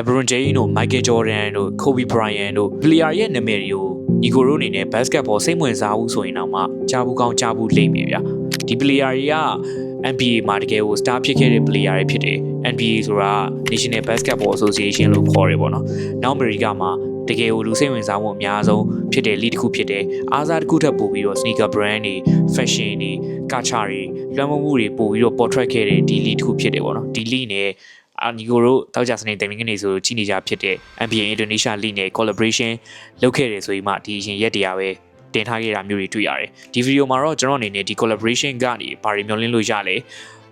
LeBron James တို့ Michael Jordan တို့ Kobe Bryant တို့ player ရဲ့နာမည်တွေကို ego တို့အနေနဲ့ basketball စိတ်ဝင်စားဘူးဆိုရင်တော့မှကြားဘူးကောင်းကြားဘူးလိမ့်မယ်ဗျာဒီ player တွေက NBA မှာတကယ်ကို star ဖြစ်ခဲ့တဲ့ player တွေဖြစ်တယ် NBA ဆိုတာ National Basketball Association လို့ခေါ်တယ်ပေါ့နော်နောက်အမေရိကမှာတကယ်ကိုလူစိတ်ဝင်စားမှုအများဆုံးဖြစ်တဲ့ lead တစ်ခုဖြစ်တယ်အားစားတစ်ခုထပ်ပို့ပြီးတော့ sneaker brand တွေ fashion တွေ culture တွေလွှမ်းမိုးမှုတွေပို့ပြီးတော့ portrait ခဲ့တဲ့ဒီ lead တစ်ခုဖြစ်တယ်ပေါ့နော်ဒီ lead နဲ့ အာနီကိုတို့တောက်ကြစနေတင်မင်းကနေဆိုကြီးနေကြဖြစ်တဲ့ NBA Indonesia League နဲ့ collaboration လုပ်ခဲ့တယ်ဆိုပြီးမှဒီရင်ရက်တရားပဲတင်ထားခဲ့တာမျိုးတွေတွေ့ရတယ်ဒီဗီဒီယိုမှာတော့ကျွန်တော်အနေနဲ့ဒီ collaboration ကနေဘာတွေမျှော်လင့်လို့ရလဲ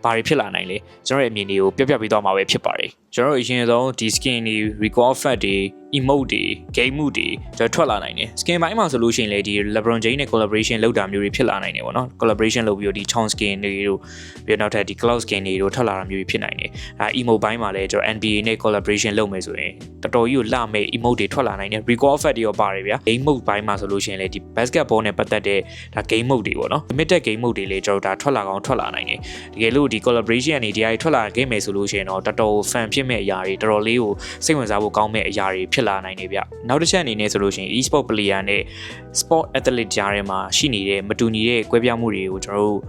ဘာတွေဖြစ်လာနိုင်လဲကျွန်တော်ရဲ့အမြင်တွေကိုပြပြပေးသွားမှာပဲဖြစ်ပါတယ်ကျွန်တော်တို့အရင်ဆုံးဒီ skin တွေ recall effect တွေ emote တွေ game mood တွေကျွန်တော်ထွက်လာနိုင်တယ် skin ဘိုင်းမှာဆိုလို့ရှိရင်လေဒီ LeBron James နဲ့ collaboration လုပ်တာမျိုးတွေဖြစ်လာနိုင်တယ်ပေါ့နော် collaboration လုပ်ပြီးတော့ဒီ chon skin တွေတို့ပြီးတော့နောက်ထပ်ဒီ cloud skin တွေတို့ထွက်လာတာမျိုးတွေဖြစ်နိုင်တယ်အဲ emote ဘိုင်းမှာလည်းကျွန်တော် NBA နဲ့ collaboration လုပ်မယ်ဆိုရင်တော်တော်ကြီးကိုလှမဲ့ emote တွေထွက်လာနိုင်တယ် recall effect တွေရောပါတယ်ဗျာ game mode ဘိုင်းမှာဆိုလို့ရှိရင်လေဒီ basketball နဲ့ပတ်သက်တဲ့ဒါ game mode တွေပေါ့နော် limited game mode တွေလေကျွန်တော်ဒါထွက်လာကောင်းထွက်လာနိုင်တယ်တကယ်လို့ဒီ collaboration ကနေဒီအရာတွေထွက်လာခဲ့မယ်ဆိုလို့ရှိရင်တော့တော်တော် fan ဖြစ်မဲ့အရာတွေတော်တော်လေးကိုစိတ်ဝင်စားဖို့ကောင်းမဲ့အရာတွေဖြစ်လာနိုင်တယ်ဗျနောက်တစ်ချက်အနေနဲ့ဆိုလို့ရှိရင် e-sport player နဲ့ sport athlete ကြားထဲမှာရှိနေတဲ့မတူညီတဲ့ကွဲပြားမှုတွေကိုကျွန်တော်တို့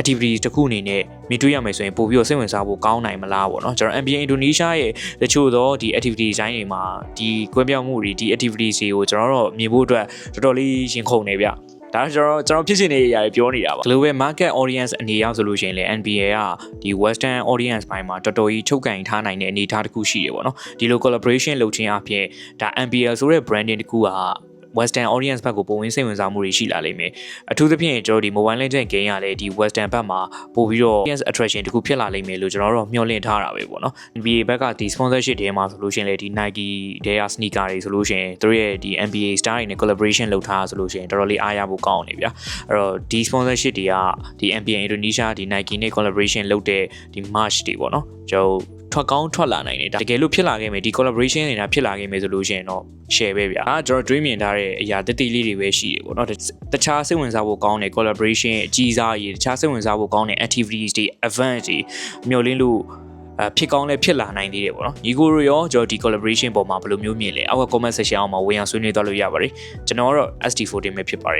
activity တစ်ခုအနေနဲ့မြင်တွေ့ရမယ်ဆိုရင်ပို့ပြီးတော့စိတ်ဝင်စားဖို့ကောင်းနိုင်မလားပေါ့နော်ကျွန်တော် NBA Indonesia ရဲ့တချို့သောဒီ activity ဇိုင်းတွေမှာဒီကွဲပြားမှုတွေဒီ activities တွေကိုကျွန်တော်တို့မြင်ဖို့အတွက်တော်တော်လေးရင်ခုန်နေဗျ ဒါကျွန်တော်ကျွန်တော်ဖြစ်ရှင်နေရပြောနေတာပါ global market audience အနေအရဆိုလို့ရှိရင်လေ NBA ကဒီ western audience ဘိုင်းမှာတော်တော်ကြီးချုပ်ကင်ထားနိုင်တဲ့အနေအထားတစ်ခုရှိတယ်ပေါ့နော်ဒီလို collaboration လုပ်ခြင်းအပြင်ဒါ NBL ဆိုတဲ့ branding တစ်ခုက western audience ဘက်ကိုပုံဝင်စိတ်ဝင်စားမှုတွေရှိလာလိမ့်မယ်အထူးသဖြင့်ကျွန်တော်ဒီ mobile legend game ရလဲဒီ western ဘက်မှာပို့ပြီးတော့ audience attraction တခုဖြစ်လာလိမ့်မယ်လို့ကျွန်တော်တို့မျှော်လင့်ထားတာပဲပေါ့နော် NBA ဘက်ကဒီ sponsorship တွေမှာဆိုလို့ရှိရင်လေဒီ Nike တွေက sneaker တွေဆိုလို့ရှိရင်သူတို့ရဲ့ဒီ NBA star တွေနဲ့ collaboration လုပ်ထားဆိုလို့ရှိရင်တော်တော်လေးအားရဖို့ကောင်းနေဗျာအဲ့တော့ဒီ sponsorship တွေကဒီ NBA Indonesia ဒီ Nike နဲ့ collaboration လုပ်တဲ့ဒီ merch တွေပေါ့နော်ကျွန်တော် ထွက်ကောင်းထွက်လာနိုင်တယ်ဒါတကယ်လို့ဖြစ်လာခဲ့မယ်ဒီ collaboration တွေဒါဖြစ်လာခဲ့မယ်ဆိုလို့ရှိရင်တော့ share ပဲဗျာအဲကျွန်တော်တွေးမြင်ထားတဲ့အရာတတိလေးတွေပဲရှိတယ်ပေါ့နော်တခြားစိတ်ဝင်စားဖို့ကောင်းတဲ့ collaboration အကြီးစားကြီးတခြားစိတ်ဝင်စားဖို့ကောင်းတဲ့ activities တွေ event တွေမျှော်လင့်လို့အဖြစ်ကောင်းလဲဖြစ်လာနိုင်သေးတယ်ပေါ့နော်ညီကိုရောကျွန်တော်ဒီ collaboration ပေါ်မှာဘယ်လိုမျိုးမြင်လဲအောက်က comment section အောက်မှာဝင်အောင်ဆွေးနွေးသွားလို့ရပါတယ်ကျွန်တော်ကတော့ SD14 ပဲဖြစ်ပါတယ်